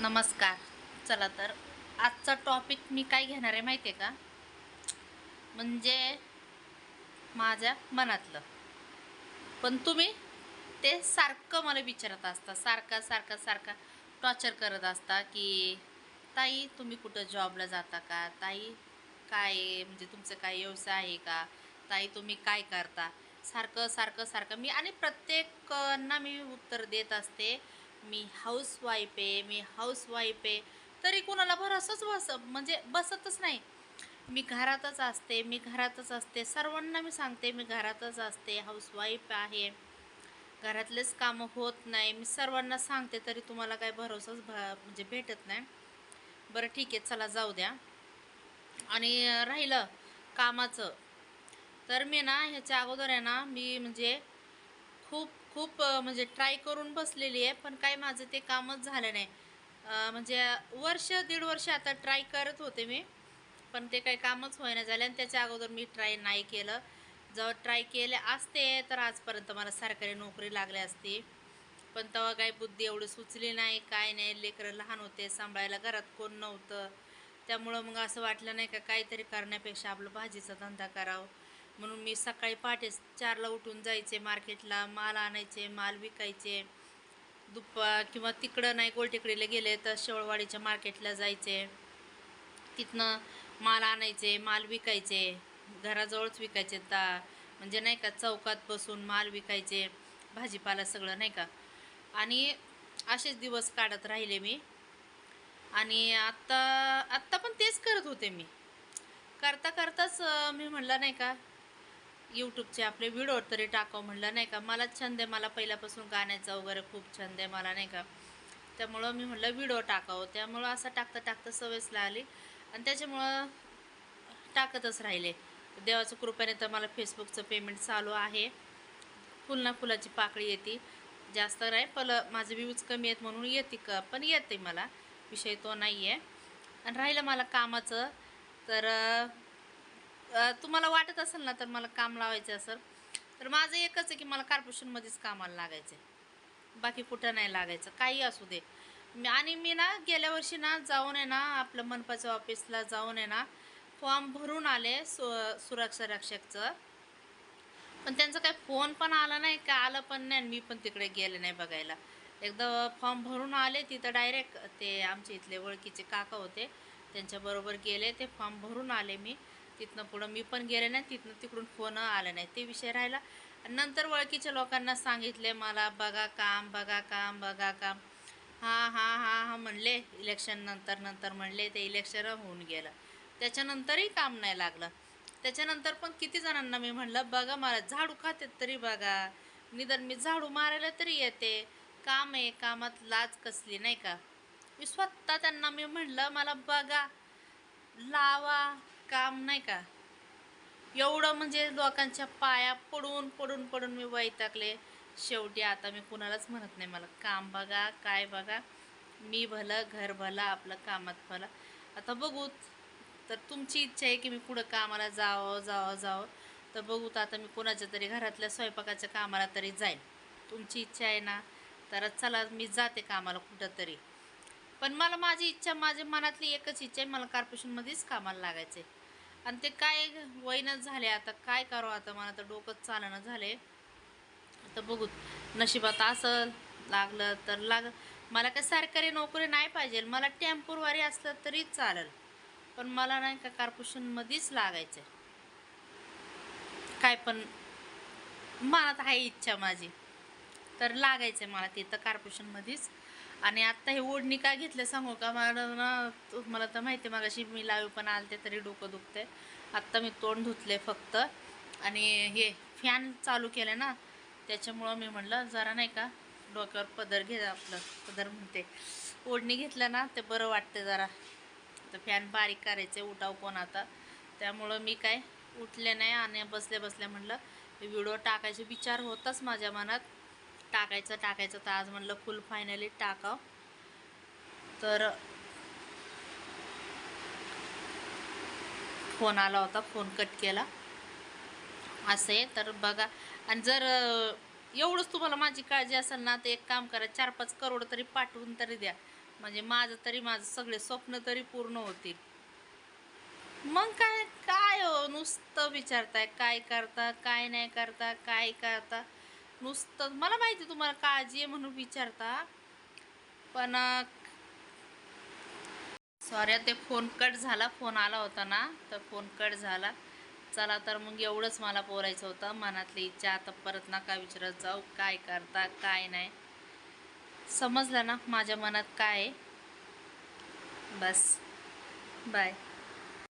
नमस्कार. चला तर आजचा टॉपिक मी काय घेणार आहे माहिती आहे का? म्हणजे माझ्या मनातलं. पण तुम्ही ते सारखं मला विचारत असता सारखा सारखा सारखा टॉर्चर करत असता की ताई तुम्ही कुठं जॉबला जाता का? ताई काय म्हणजे तुमचं काय व्यवसाय आहे का? ताई तुम्ही काय करता? सारखं सारखं सारखं. मी आणि प्रत्येकांना मी उत्तर देत असते मी हाऊस वाईफ आहे मी हाऊस वाईफ आहे. तरी कुणाला भरोसाच बस म्हणजे बसतच नाही. मी घरातच असते मी घरातच असते. सर्वांना मी सांगते मी घरातच असते हाऊस वाईफ आहे. घरातलेच कामं होत नाही. मी सर्वांना सांगते तरी तुम्हाला काय भरोसाच भ म्हणजे भेटत नाही. बरं ठीक आहे चला जाऊ द्या. आणि राहिलं कामाचं. तर मी ना ह्याच्या अगोदर आहे ना मी म्हणजे खूप खूप म्हणजे ट्राय करून बसलेली आहे पण काय माझं ते कामच झालं नाही. म्हणजे वर्ष दीड वर्ष आता ट्राय करत होते मी पण ते काही कामच होईना झाले आणि त्याच्या अगोदर मी ट्राय नाही केलं. जेव्हा ट्राय केले असते तर आजपर्यंत मला सरकारी नोकरी लागली असती. पण तेव्हा काही बुद्धी एवढी सुचली नाही काय नाही लेकरं लहान होते सांभाळायला घरात कोण नव्हतं. त्यामुळं मग असं वाटलं नाही का काहीतरी करण्यापेक्षा आपलं भाजीचा धंदा करावं. म्हणून मी सकाळी पहाटे चारला उठून जायचे मार्केटला माल आणायचे माल विकायचे. दुप्पा किंवा तिकडं नाही गोलटेकडीला गेले तर शेवळवाडीच्या मार्केटला जायचे. तिथनं माल आणायचे माल विकायचे. घराजवळच विकायचे ता म्हणजे नाही का चौकात बसून माल विकायचे भाजीपाला सगळं नाही का. आणि असेच दिवस काढत राहिले मी. आणि आत्ता आत्ता पण तेच करत होते मी. करता करताच मी म्हणलं नाही का यूट्यूबचे आपले व्हिडिओ तरी टाकावं म्हणलं नाही का? मला छंद आहे मला पहिल्यापासून गाण्याचा वगैरे खूप छंद आहे मला नाही का? त्यामुळं मी म्हणलं व्हिडिओ टाकावं. त्यामुळं असं टाकता टाकता सवयच आली आणि त्याच्यामुळं टाकतच राहिले. देवाच्या कृपेने तर मला फेसबुकचं पेमेंट चालू आहे. फुल ना फुलाची पाकळी येते. जास्त नाही पलं माझे व्ह्यूज कमी आहेत म्हणून येते का? पण येते मला. विषय तो नाही आहे आणि राहिलं मला कामाचं तर तुम्हाला वाटत असेल ना तर मला काम लावायचं असेल तर माझं एकच आहे की मला कार्पोरेशनमध्येच कामाला लागायचं आहे बाकी कुठं नाही लागायचं काही असू दे. आणि मी ना गेल्या वर्षी ना जाऊन आहे ना आपलं मनपाच्या ऑफिसला जाऊन आहे ना फॉर्म भरून आले सु सुरक्षा रक्षकचं. पण त्यांचा काही फोन पण आला नाही का आलं पण नाही आणि मी पण तिकडे गेले नाही बघायला. एकदा फॉर्म भरून आले तिथं डायरेक्ट ते आमच्या इथले ओळखीचे काका होते त्यांच्याबरोबर गेले ते फॉर्म भरून आले मी. तिथनं पुढं. मी पण गेले नाही तिथनं तिकडून फोन आला नाही. ते विषय राहिला. आणि नंतर ओळखीच्या लोकांना सांगितले मला बघा काम बघा काम बघा काम. हां हां हां हां म्हणले. इलेक्शन नंतर नंतर म्हणले. ते इलेक्शन होऊन गेलं. त्याच्यानंतरही काम नाही लागलं. त्याच्यानंतर पण किती जणांना मी म्हणलं बघा मला झाडू खातेत तरी बघा. निदान मी झाडू मारायला तरी येते. काम आहे कामात लाज कसली नाही का? मी स्वतः त्यांना मी म्हणलं मला बघा लावा. काम नाही का? एवढं म्हणजे लोकांच्या पाया पडून पडून पडून मी वैतागले. शेवटी आता मी कुणालाच म्हणत नाही. मला काम बघा काय बघा. मी भलं घर भलं आपलं कामात भलं. आता बघू. तर तुमची इच्छा आहे की मी पुढं कामाला जावं जावं जावं. तर बघूत आता मी कोणाच्या तरी घरातल्या स्वयंपाकाच्या कामाला तरी जाईन. तुमची इच्छा आहे ना? तर चला मी जाते कामाला कुठं तरी पण मला माझी इच्छा माझ्या मनातली एकच इच्छा आहे. मला कॉर्पोरेशनमध्येच कामाला लागायचं आहे आणि ते काय वयनच झाले आता? काय करावं आता? मला तर डोकंच चालणं झाले. आता बघू. नशिबात असं लागलं तर लाग. मला काय सरकारी नोकरी नाही पाहिजे. मला टेम्पोरवारी असलं तरी चालेल. पण मला नाही का कार्पोरेशनमध्येच लागायचं काय पण मनात आहे इच्छा माझी. तर लागायचं आहे मला तिथं कार्पोरेशनमध्येच आणि आत्ता हे ओढणी काय घेतलं सांगू का? मला ना मला तर माहिती आहे मगाशी मी लावी पण आलते तरी डोकं दुखते आत्ता मी तोंड धुतले फक्त. आणि हे फॅन चालू केलं ना त्याच्यामुळं मी म्हणलं जरा नाही का डोक्यावर पदर घे आपलं पदर म्हणते. ओढणी घेतलं ना ते बरं वाटतं जरा. तर फॅन बारीक करायचे उठाव कोण आता? त्यामुळं मी काय उठले नाही आणि बसल्या बसल्या म्हणलं व्हिडिओ टाकायचे विचार होताच माझ्या मनात. टाकायचं टाकायचं. तर आज म्हणलं फुल फायनली टाकाव. तर फोन आला होता फोन कट केला. असं आहे. तर बघा आणि जर एवढंच तुम्हाला माझी काळजी असेल ना तर एक काम करा चार पाच करोड तरी पाठवून तरी द्या. म्हणजे माझं तरी माझं सगळे स्वप्न तरी पूर्ण होतील. मग काय काय हो नुसतं विचारताय काय करता काय नाही करता काय करता? नुसतं मला माहिती तुम्हाला काळजी आहे म्हणून विचारता पण सॉरी ते फोन कट झाला फोन आला होता ना तर फोन कट झाला. चला तर मग एवढंच मला बोलायचं होतं मनातली इच्छा आता परत नका विचारत जाऊ काय करता काय नाही. समजलं ना माझ्या मनात काय आहे? बस. बाय